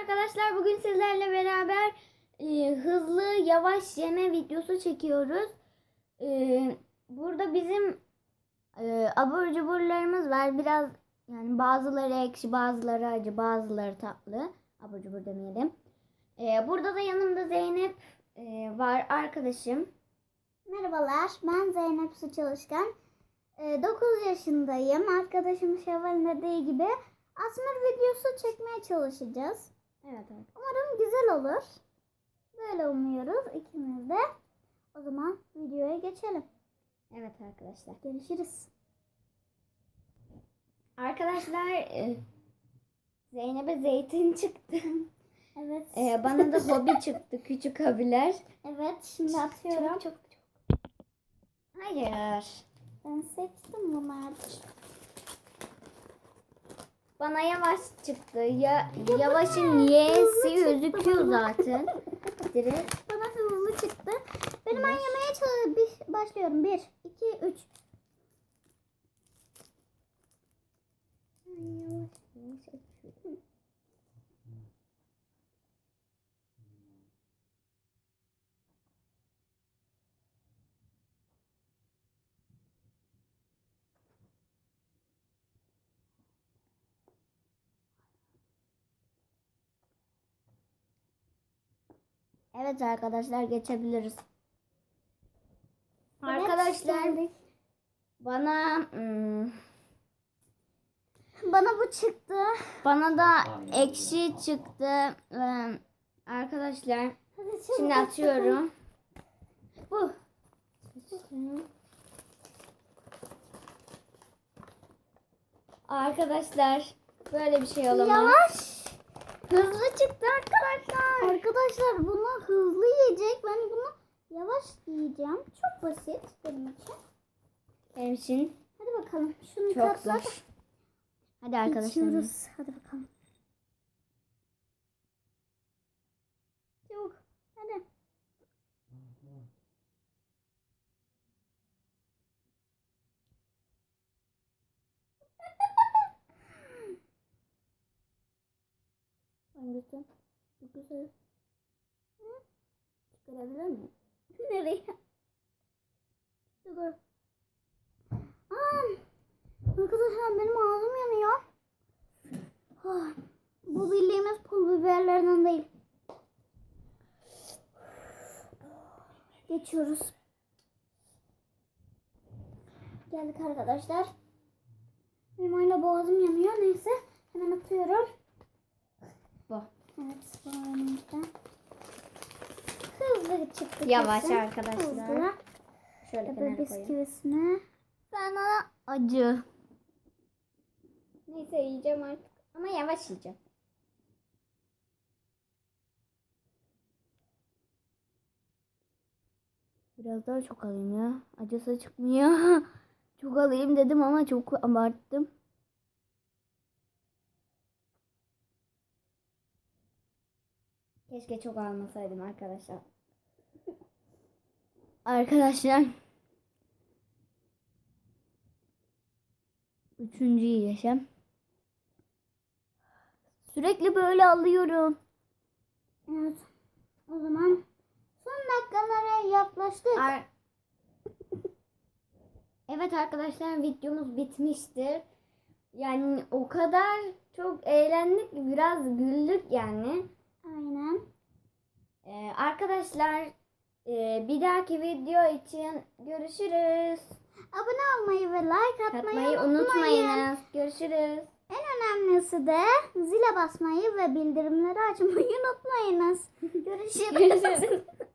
arkadaşlar bugün sizlerle beraber e, hızlı yavaş yeme videosu çekiyoruz. E, burada bizim e, abur cuburlarımız var. Biraz yani bazıları ekşi, bazıları acı, bazıları tatlı. Abur cubur demeyelim. E, burada da yanımda Zeynep e, var arkadaşım. Merhabalar, ben Zeynep Su Çalışkan. 9 yaşındayım. Arkadaşım Şevval'in dediği gibi Asmır videosu çekmeye çalışacağız. Evet evet. Umarım güzel olur. Böyle umuyoruz ikimiz de. O zaman videoya geçelim. Evet arkadaşlar. Görüşürüz. Arkadaşlar e, Zeynep'e zeytin çıktı. Evet. E, bana da hobi çıktı küçük hobiler. Evet, şimdi atıyorum. Çok çok çok. Hayır. Ben seçtim bunları. Bana yavaş çıktı. Ya yavaşın y'si gözüküyor zaten. Direkt. Bana hızlı çıktı. Ben hemen yemeye çalış- başlıyorum. 1, 2, 3. Yavaş yavaş Evet arkadaşlar geçebiliriz. Arkadaşlar bana hmm, Bana bu çıktı. bana da ekşi çıktı. Ee, arkadaşlar şimdi atıyorum. Bu. Arkadaşlar böyle bir şey olamaz. Yavaş. Hızlı çıktı arkadaşlar. Arkadaşlar bunu hızlı yiyecek. Ben bunu yavaş yiyeceğim. Çok basit benim için. Benim için Hadi bakalım. Şunu çok katla. zor. Hadi arkadaşlar. Hadi bakalım. Çabuk. Hadi. Hangisi? Çok güzel. Çıkarabilir miyim? Nereye? Dur. Aa, arkadaşlar benim ağzım yanıyor. Ah, bu bildiğimiz pul biberlerden değil. Geçiyoruz. Geldik arkadaşlar. Benim hala boğazım yanıyor. Neyse hemen atıyorum. Bu. Evet bu önümüzde. Çıktı. Yavaş kesin. arkadaşlar. Hızlı. Şöyle kenara koyayım. bisküvisine. Bana acı. Neyse yiyeceğim artık. Ama yavaş yiyeceğim. Biraz daha çok alayım ya. Acısı çıkmıyor. çok alayım dedim ama çok abarttım. Keşke çok almasaydım arkadaşlar. Arkadaşlar. Üçüncü yaşam. Sürekli böyle alıyorum. Evet. O zaman son dakikalara yaklaştık. Ar- evet arkadaşlar videomuz bitmiştir. Yani o kadar çok eğlendik biraz güldük yani. Aynen. Ee, arkadaşlar e, bir dahaki video için görüşürüz. Abone olmayı ve like atmayı, Katmayı unutmayın. unutmayınız. Görüşürüz. En önemlisi de zile basmayı ve bildirimleri açmayı unutmayınız. Görüşürüz. Görüşürüz.